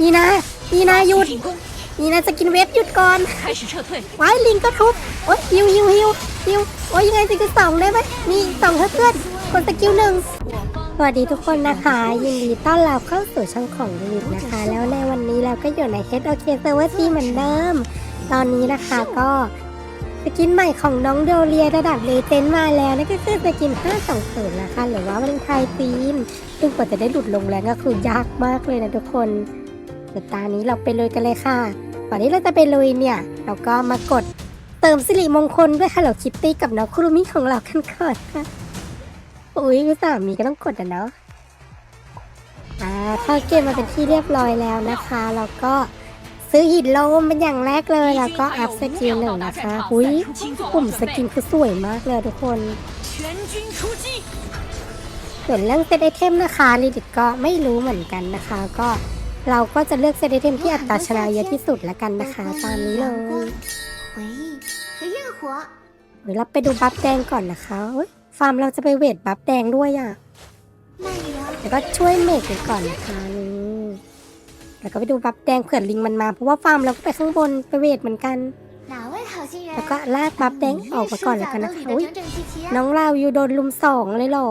นีนานีนาหยุดนีนาจะกินเวฟหยุดก่อนไว้ลิงก็ทุบโอ๊ยฮิวฮิวฮิวฮิวโอ๊ยยังไงจะกินสองเลยไหมมีสองเพื่อนคนตะกิ้วหนึ่งสวัสดีทุกคนนะคะ ยินดีต้อนรับเข้าสู่ช่องของลิลนะคะ แล้วในวันนี้เราก็อยู่ใน h o k Server ที่เหมือนเดิม ตอนนี้นะคะก็สกินใหม่ของน้องโดเรียระดับเลเจนด์มาแล้วนั่นก็คือสกิน 520 นะคะ หรือว่าวันไทยทีมซึ่งกว่าจะได้หลุดลงแล้วก็คือยากมากเลยนะทุกคน เดี๋ยวตานี้เราไปลุยกันเลยค่ะตอนที่เราจะไปลุยเนี่ย เราก็มากดเติมสิริมงคลด้วยค่ะเราคิตตี้กับน้องครูมิของเรากันก่อนค่ะอุ้ยคุณสามีก็ต้องกดอะเนาะอ่าเข้าเกมมาเป็นที่เรียบร้อยแล้วนะคะเราก็ซื้อหินโลมเป็นอย่างแรกเลยแล้วก็อัพสกินหนึ่งนะคะอุ้ยปุ่มสกินคือสวยมากเลยทุกคนส่วนเรื่องเซตไอเทมนะคะลิดิตก็ไม่รู้เหมือนกันนะคะ ก็ เราก็จะเลือกเซตไอเทมที่อัตราชนะเยอะที่สุดแล้วกันนะคะ ตามนี้เลยหรือเราไปดูบัฟแดงก่อนนะคะฟาร์มเราจะไปเวทบัฟแดงด้วยอะแล้วก็ช่วยเมกกันก่อนนะคะแล้วก็ไปดูบัฟแดงเผื่อลิงมันมาเพราะว่าฟาร์มเราก็ไปข้างบนไปเวทเหมือนกันแล้วก็ลากบัฟแดงออกมาก่อนแล้วกันนะคะน้องเราอยู่โดนลุมสองเลยหรอ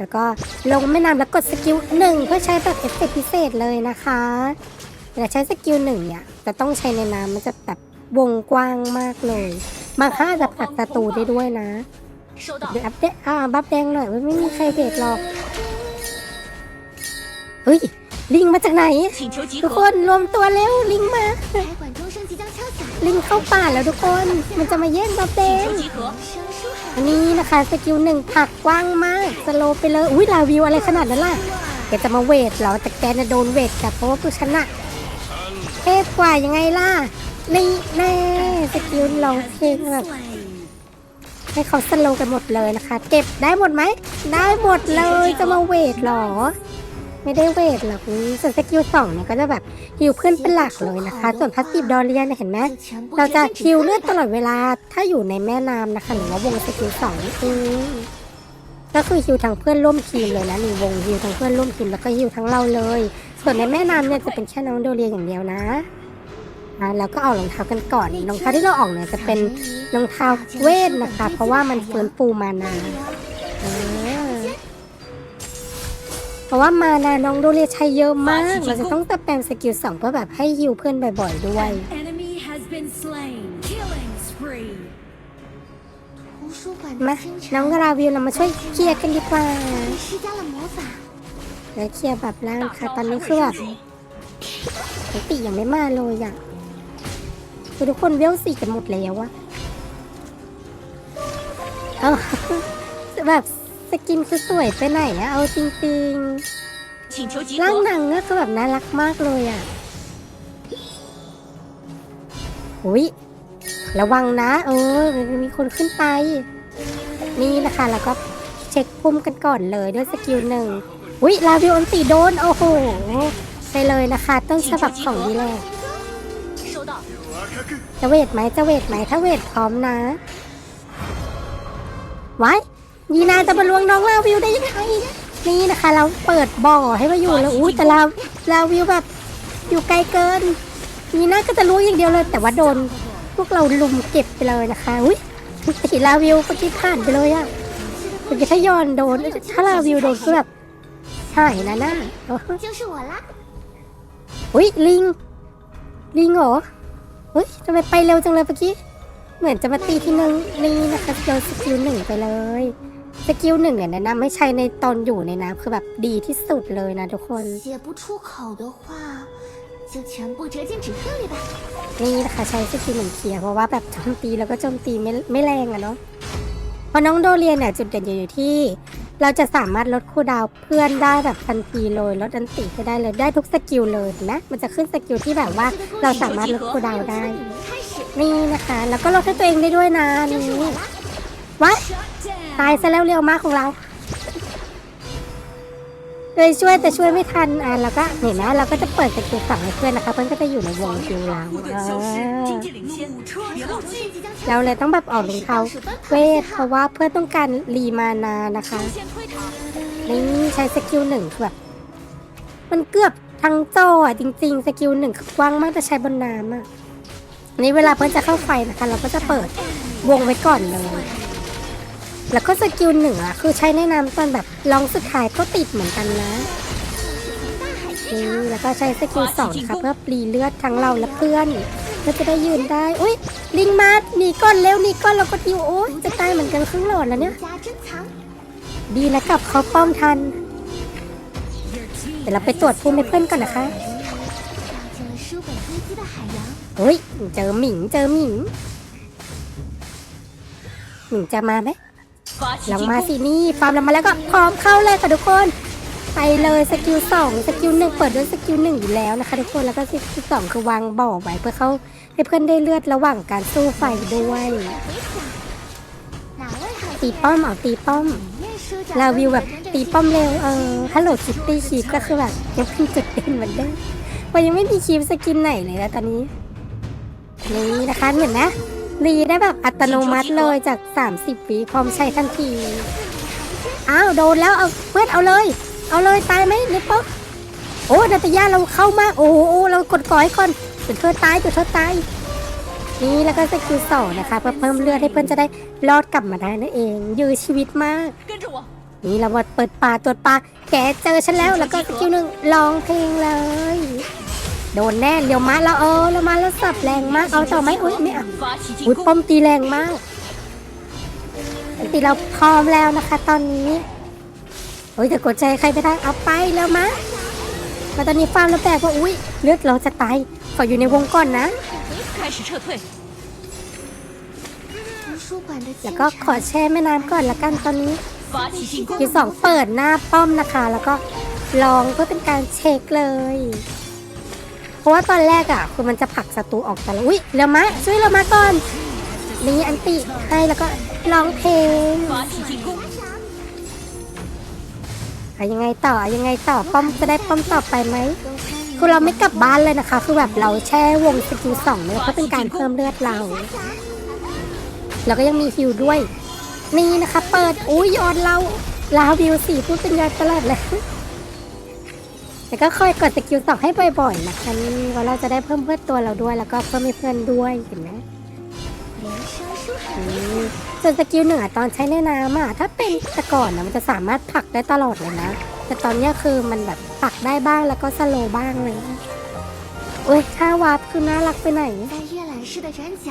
แล้วก็ลงแม่น้ำแล้วกดสกิลหนึ่งเพื่อใช้แบบเอฟเฟกพิเศษเลยนะคะแต่ใช้สกิลหนึ่งเนี่ยจะต้องใช้ในน้ำมันจะแบบวงกว้างมากเลย มาค่าจะผักประตูได้ด้วยนะเดี๋ยวอัพเดตอ่าบัฟแดงหน่อยไม่มีใครเดทหรอกเฮ้ยลิงมาจากไหน ทุกคนรวมตัวเร็วลิงมา ลิงเข้าป่าแล้วทุกคน มันจะมาเย่งบัฟแดง อันนี้นะคะสกิลหนึ่งผักกว้างมากสโลไปเลยอุ้ยลาวิวอะไรขนาดนั้นล่ะแกจะมาเวทเหรอแต่แกจะโดนเวทกับเพราะว่าผู้ชนะเทพกว่ายังไงล่ะนี่แน่สกิลลองเพลงแบบให้เขาสโลกันหมดเลยนะคะ เก็บได้หมดไหม ได้หมดเลยจะมาเวทเหรอ ไม่ได้เวทหรอกนี้ส่วนสกิลสองเนี่ยก็จะแบบฮิวเพื่อนเป็นหลักเลยนะคะ ส่วนพัสติบดอเรียเนี่ยเห็นไหมเราจะฮิวเลือดตลอดเวลาถ้าอยู่ในแม่น้ำนะคะหรือว่าวงสกิลสององก็คือฮิวทั้งเพื่อนร่วมทีมเลยนะหนึ่งวงฮิวทั้งเพื่อนร่วมทีมแล้วก็ฮิวทั้งเราเลย ส่วนในแม่น้ำเนี่ยจะเป็นแค่น้องโดเรียนอย่างเดียวนะอ่แล้วก็เอารองเท้ากันก่อนรองเท้าที่เราออกเนี่ยจะเป็นรองเท้าเวทนะคะ เพราะว่ามันฟื้นฟูมานา เพราะว่ามานาน้องโดเรียใช้เยอะมาก เราจะต้องตะแปมสกิลสองเพื่อแบบให้ฮิวเพื่อนบ่อยๆด้วย มาน้องราวิวเรามาช่วยเคลียร์กันดีกว่าและเคลียร์แบบล่างค่ะตอนนี้คือแบบปกติยังไม่มาเลยอะคือทุกคนเวลสี่กันหมดแล้วอะแบบ สกินคือสวยไปไหนอะเอาจริงๆร่างนางก็แบบน่ารักมากเลยอะอุ้ยระวังนะ เออ มีคนขึ้นไป นี่นะคะแล้วก็เช็คปุ่มกันก่อนเลยด้วยสกิลหนึ่งอุ้ยลาวิโอนตีโดน โอ้โห ไปเลยนะคะ ต้นฉบับของดีแลจะเวทไหมจะเวทไหมถ้าเวทพร้อมนะไว้ ยีนาจะมาลวงน้องลาวิวได้ยังไงนี่นะคะ เราเปิดบ่อให้มาอยู่แล้วอุ้ยแต่ลาลาวิวแบบ อยู่ไกลเกินยีน่าก็จะรู้อย่างเดียวเลย แต่ว่าโดน พวกเราลุมเก็บไปเลยนะคะอุ้ยตีลาวิวเมื่อกี้ผ่านไปเลยอะเมันจะถ้าย้อนโดนถ้าลาวิวโดนก็แบบหายนะหน้าอุ้ยลิงลิงเหรออุ้ยทำไมไปเร็วจังเลยเมื่อกี้ เหมือนจะมาตีที่นึงนี่นะคะโดนสกิลหนึ่งไปเลย สกิลหนึ่งเนี่ยแนะนำให้ใช้ในตอนอยู่ในน้ำคือแบบดีที่สุดเลยนะทุกคน 写不出口的话，就全部折进纸鹤里吧。 นี่นะคะใช้สกิลหนึ่งเคลียร์เพราะว่าแบบโจมตีแล้วก็โจมตีไม่ไม่แรงอะเนาะเพราะน้องโดเรียนเนี่ยจุดเด่นอยู่ที่ เราจะสามารถลดคูลดาวน์เพื่อนได้แบบทันทีเลยลดอันติก็ได้เลยได้ทุกสกิลเลยนะ มันจะขึ้นสกิลที่แบบว่าเราสามารถลดคูลดาวน์ได้ 开始， นี่นะคะ แล้วก็ลดให้ตัวเองได้ด้วยนะ 就 นี่ 是我啦！ วะ Shut down. ตายซะแล้วเรียวมากของเรา เลยช่วยแต่ช่วยไม่ทันอะเราก็เห็นไหมเราก็จะเปิดกระจกฝั่งให้เพื่อนนะคะเพื่อนก็จะอยู่ในวงคิวเราเราเลยต้องแบบออกเป็เขาเวทเพราะว่าเพื่อนต้องการรีมานานะคะนี่ใช้สกิลหนึ่งแบบมันเกือบทั้งโจอะจริงๆสกิลหนึ่งกว้างมากแต่ใช้บนน้ำอะนี่เวลาเพื่อนจะเข้าไฟนะคะ เราก็จะเปิดวงไว้ก่อนเลย แล้วก็สกิลหนึ่งอะคือใช้แนะนำตอนแบบลองสุดท้ายก็ติดเหมือนกันนะแล้วก็ใช้สกิลสองครับเพื่อปรีเลือดทั้งเราและเพื่อนเราจะได้ยืนได้อุ้ยลิงมาหนีก้อนเร็วหนีก้อนเราก็ดิวโอ้ยจะตายเหมือนกันครึ่งหลอดแล้วเนี่ย ดีนะกับเขาป้องทันเดี๋ยวเราไปตรวจภูมิเพื่อนก่อนนะคะเฮ้ยเจอหมิงเจอหมิงหมิงจะมาไหม ลงมาสินี่ฟาร์มลงมาแล้วก็พร้อมเข้าเลยค่ะทุกคน ไปเลยสกิลสองสกิลหนึ่งเปิดด้วยสกิลหนึ่งอยู่แล้วนะคะทุกคนแล้วก็สกิลสองคือวางบ่อไว้เพื่อเขาให้เพื่อนได้เลือดระหว่างการสู้ไฟด้วยตีป้อมเอาตีป้อมลาวิวแบบตีป้อมเร็วเออฮัลโหลคิตตี้ชีฟก็คือแบบยังเพิ่งจุดเด่นเหมือนเดิมวันยังไม่มีชีฟสกินไหนเลยนะตอนนี้นี่นะคะเห็นไหม รีได้แบบอัตโนมัติเลยจาก 30สิบปีความใช้ทันที อ้าว โดนแล้วเอาเพื่อนเอาเลย เอาเลยตายไหมนิปป๊อกโอ้นาตยาเราเข้ามาก โอ้โหเรากดก่อยก่อนจุดเธอตายจุดเธอตาย นี่แล้วก็สกิลสองนะคะ เพื่อเพิ่มเลือดให้เพื่อนจะได้รอดกลับมาได้นั่นเอง ยื้อชีวิตมาก นี่เราวัดเปิดป่าตรวจป่าแกเจอฉันแล้วแล้วก็สกิลหนึ่งลองเพลงเลย โดนแน่เร็วมาแล้วเออเรามาแล้วสับแรงมากเอาต่อไหมอุ้ยไม่เอาอุ้ยป้อมตีแรงมากตีเราพร้อมแล้วนะคะ ตอนนี้อุ้ยแต่กดใจใครไปได้เอาไปแล้วมาแต่ตอนนี้ฟาร์มแล้แตลกว่าอุ้ยเลือดเราจะตายขออยู่ในวงก่อนนะแล้วก็ขอแช่แม่น้ำก่อนละกันตอนนี้ยูสองเปิดหน้าป้อมนะคะ แล้วก็ลองเพื่อเป็นการเช็คเลย เพราะว่าตอนแรกอะคือมันจะผลักศัตรูออกแต่ละอุ้ยเรามาช่วยเรามาก่อนนี่อันติให้แล้วก็ร้องเพลงอะยังไงต่อยังไงต่อป้อมจะได้ป้อมต่อไปไหมคือเราไม่กลับบ้านเลยนะคะ คือแบบเราแช่วงสกิลสองเลยเพราะเป็นการเพิ่มเลือดเรา แล้วก็ยังมีฮิวด้วย นี่นะคะ เปิดอุ้ยยอดเราลาวิวสี่พูดเป็นยอดตลอดเลย แต่ก็คอยกดสกิลสองให้บ่อยๆนะคะนี่ว่าเราจะได้เพิ่มเพื่อนตัวเราด้วย แล้วก็เพิ่มเพื่อนด้วยเห็นไหมส่วนสกิลเหนือตอนใช้ในน้ำอะถ้าเป็นแต่ก่อนนะมันจะสามารถผลักได้ตลอดเลยนะ แต่ตอนนี้คือมันแบบผลักได้บ้างแล้วก็สโลบ้างเลยโอ้ยท่าวาร์ปคือน่ารักไปไหน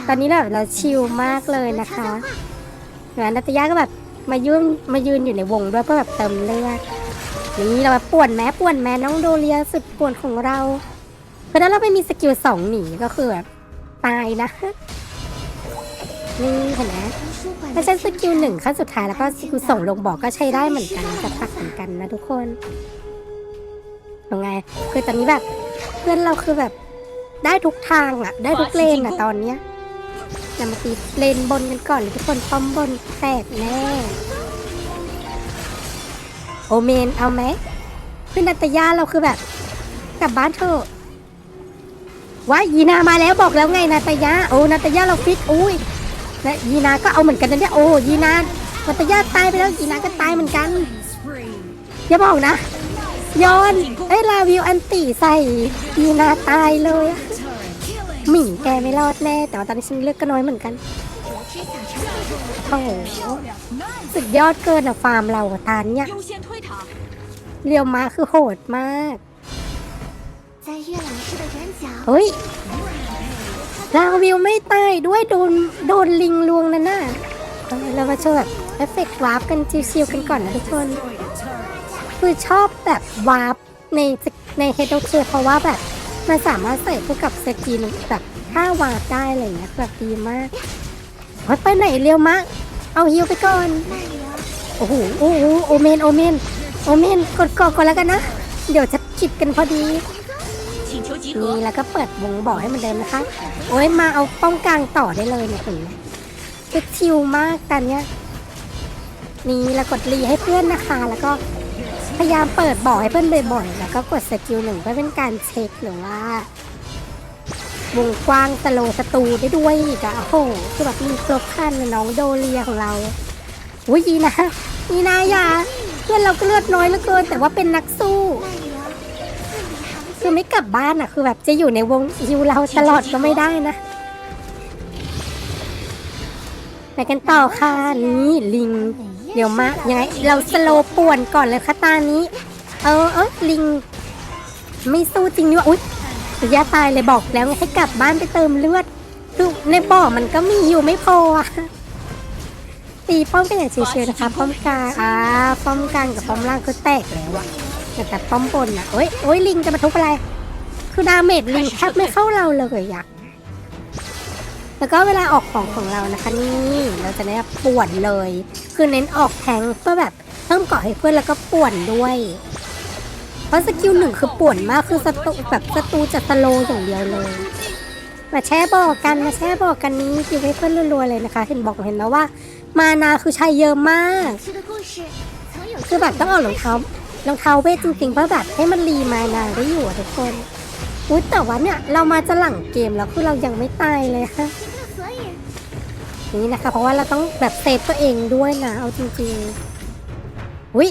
ตอนนี้แบบเราชิลมากเลยนะคะงานนัตยาก็แบบมายืนมายืนอยู่ในวงด้วยเพื่อแบบเติมเลือด นี่เราป่วนแม้ป่วนแม้น้องโดเรียสุดป่วนของเราเพราะนั้นเราไม่มีสกิลสองหนีก็คือแบบตายนะนี่เห็นไหมถ้าใช้สกิลหนึ่งขั้นสุดท้ายแล้วก็สกิลสองลงบอกก็ใช้ได้เหมือนกันจะพักเหมือนกันนะทุกคนยังไง คือตอนนี้แบบเพื่อนเราคือแบบได้ทุกทางอะ ได้ทุกเลนอะตอนเนี้ยจะมาตีเลนบนกันก่อนเลยทุกคนคอมบนแตกแน่ โอเมนเอาไหมคือนัตยาเราคือแบบ กลับบ้านเถอะว่ายีนามาแล้วบอกแล้วไงนาตยาโอ้นาตยาเราฟิตอุ้ยนะยีนาก็เอาเหมือนกันนะเนี่ยโอ้ยีนานาตยาตายไปแล้วยีนาก็ตายเหมือนกันอย่าบอกนะย้อนไอ้ลาวิวอันตีใส่ยีนาตายเลยหมิ่งแกไม่รอดแน่แต่ว่าตอนนี้ฉันเลือกก็น้อยเหมือนกันโอ้โหสุดยอดเกินอะฟาร์มเราตาเนี่ย เรียวมาคือโหดมาก เฮ้ยลาวิวไม่ตายด้วยโดนโดนลิงลวงนะน่ะเรามาโชว์แบบเอฟเฟกต์วาร์ปกันชิวๆกันก่อนนะทุกคน คือชอบแบบวาร์ปในในเฮดโอเคเพราะว่าแบบมันสามารถใส่คู่กับสกินแบบค่าวาร์ปได้อะไรเงี้ยแบบดีมากไปไหนเร็วมาเอาฮิวไปก่อน โอ้โหโอ้โหโอเมนโอเมน โอเมนกดกอกก่อนแล้วกันนะ เดี๋ยวจะคิดกันพอดี นี่แล้วก็เปิดวงบ่อให้มันเดินนะคะ โอ้ยมาเอาป้องกลางต่อได้เลยเนี่ยคุณนคือชิวมากตอนเนี้ยนี่แล้วกดรีให้เพื่อนนะคะ แล้วก็พยายามเปิดบ่อให้เพื่อนบ่อยๆ แล้วก็กดสกิลหนึ่งเพื่อเป็นการเช็คหรือว่าวงกว้างสโลสตูได้ด้วยกอะโอ้โหคือแบบมีครบครันน้องโดเรียของเราอุ้ยอีนะนี่นายา พื่อนเราก็เลือดน้อยเหลือเกิน แต่ว่าเป็นนักสู้ คือไม่กลับบ้านอะ คือแบบจะอยู่ในวงยิวเราตลอดก็ไม่ได้นะ ไปกันต่อค่ะนี่ลิง เดี๋ยวมายังไง เราสโลป่วนก่อนเลยค่ะตานี้ เออเออลิง ไม่สู้จริงด้วยอุ๊ยระยะตายเลยบอกแล้วให้กลับบ้านไปเติมเลือดคือในบ่อมันก็มีอยู่ไม่พอ ตีป้อมกันอย่างเฉยๆนะคะป้อมกลางอ่าป้อมกลางกับป้อมล่างก็แตกแล้วอะแต่แต่ป้อมบนอะโอ้ยโอ้ยลิงจะมาทุบอะไร คือดาเมจลิงแทบไม่เข้าเราเลยอะแล้วก็เวลาออกของของเรานะคะนี่เราจะได้ป่วนเลย คือเน้นออกแทงเพื่อแบบเพิ่มเกาะให้เพื่อนแล้วก็ป่วนด้วย เพราะสกิลหนึ่งคือป่วนมากคือศัตรูแบบศัตรูจะสโลว์อย่างเดียวเลยมาแช่บอกกันมาแช่บอกกันนี้คิวให้เพื่อนรัวๆเลยนะคะ เห็นบอกเห็นแล้วว่า มานาคือชายเยอะมาก คือแบบต้องเอารองเท้ารองเท้าเวทจริงๆเพื่อแบบให้มันรีมานาได้อยู่ทุกคนอุ้ยแต่ว่าเนี่ยเรามาจะหลังเกมแล้วคือเรายังไม่ตายเลยฮะนี่นะคะ เพราะว่าเราต้องแบบเซฟตัวเองด้วยนะเอาจริงๆอุ้ย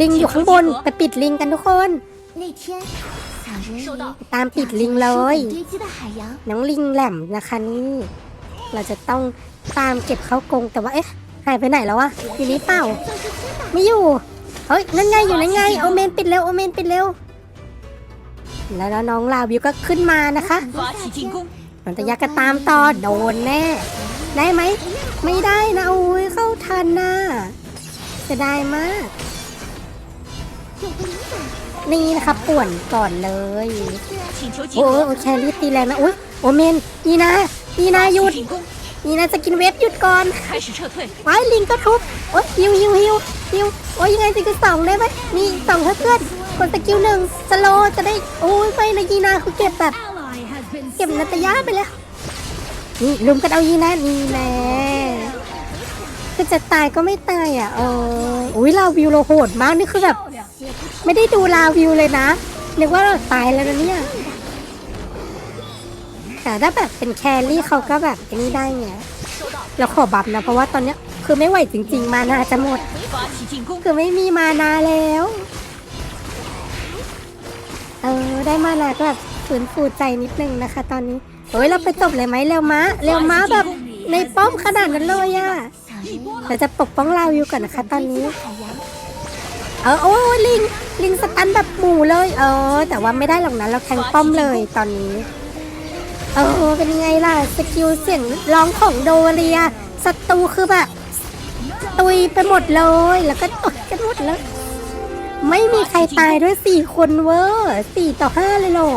ลิงอยู่ข้างบนไปปิดลิงกันทุกคนตามปิดลิงเลย น้องลิงแหลมนะคะนี่ เราจะต้อง ตามเก็บเขากงแต่ว่าเอ๊ะหายไปไหนแล้ววะอยู่นี้เปล่า ไม่อยู่เฮ้ยนั่นไงอยู่นั่นไงโอเมนปิดเร็วโอเมนปิดเร็วแล้วน้องลาวิวก็ขึ้นมานะคะมันตะยักษ์ก็ตามต่อโดนแน่ ได้ไหมไม่ได้นะโอ้ยเข้าทันนะจะได้มาก นี่นะคะป่วนก่อนเลยโอ้โอเครี่ตีแรงนะอุ้ยโอเมนอีนาอีนาหยุด นี่นะจะกินเวฟหยุดก่อนไว้ลิงก็ทุบโอ้ยฮิวฮิวฮิวฮิวโอ๊ยยังไงจะกินสองได้ไหมมีสองเพื่อนกดสกิลหนึ่งสโลจะได้โอ้ยไม่นะยีนาเขาเก็บแบบเก็บนัตยาไปแล้วนี่ลุมกันเอายีนานี่แม่คือจะตายก็ไม่ตายอะเอออุ้ยลาวิวเราโหดมากนี่คือแบบไม่ได้ดูลาวิวเลยนะนึกว่าเราตายแล้วเนี่ย แต่ถ้าแบบเป็นแครี่เขาก็แบบไอ้นี่ได้ไงแล้วขอบับนะเพราะว่าตอนเนี้ยคือไม่ไหวจริง ๆ มานาจะหมด คือไม่มีมานาแล้วเออได้มานาก็แบบฝืนฟูใจนิดนึงนะคะ ตอนนี้โอ้ยเราไปตบเลยไหมเร็วม้าเร็วม้าแบบในป้อมขนาดนั้นเลยอะเราจะปกป้องเราอยู่ก่อนนะคะ ตอนนี้ เออโอ้ลิงลิงสตันแบบหมู่เลย เออ แต่ว่าไม่ได้หรอกนะเราแทงป้อมเลยตอนนี้ เออเป็นไงล่ะ สกิลเสียงร้องของโดเรียศัตรูคือแบบตุยไปหมดเลย แล้วก็ตดกันหมดเลยไม่มีใครตายด้วยสี่คนเวอร์สี่ต่อห้าเลยเหรอ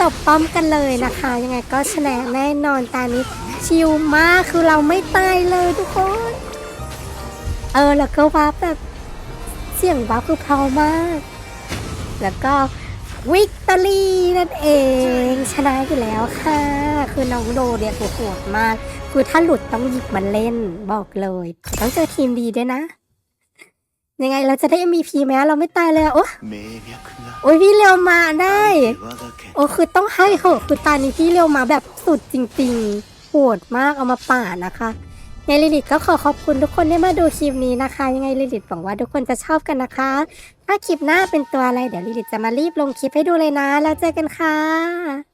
ตบป้อมกันเลยนะคะ ยังไงก็ชนะแน่นอนตานี้ชิลมากคือเราไม่ตายเลยทุกคน เออ แล้วก็วับแบบเสียงวับคือเพรามาก แล้วก็ วิกตอรี่นั่นเอง ชนะอยู่แล้วค่ะ คือน้องโดเนี่ยหัวหัมาก คือถ้าหลุดต้องหยิบมันเล่นบอกเลย ต้องเจอทีมดีด้วยนะ ยังไงเราจะได้มีพีแม้เราไม่ตายเลยโอ้โอ้ยพี่เร็วมาได้ โอ้คือต้องให้เขาคือตานี้พี่เร็วมาแบบสุดจริงๆโหดมากเอามาป่านะคะ ในลิลิตก็ขอขอบคุณทุกคนที่มาดูคลิปนี้นะคะ ยังไงลิลิตหวังว่าทุกคนจะชอบกันนะคะ ถ้าคลิปหน้าเป็นตัวอะไรเดี๋ยวลิลิตจะมารีบลงคลิปให้ดูเลยนะ แล้วเจอกันค่ะ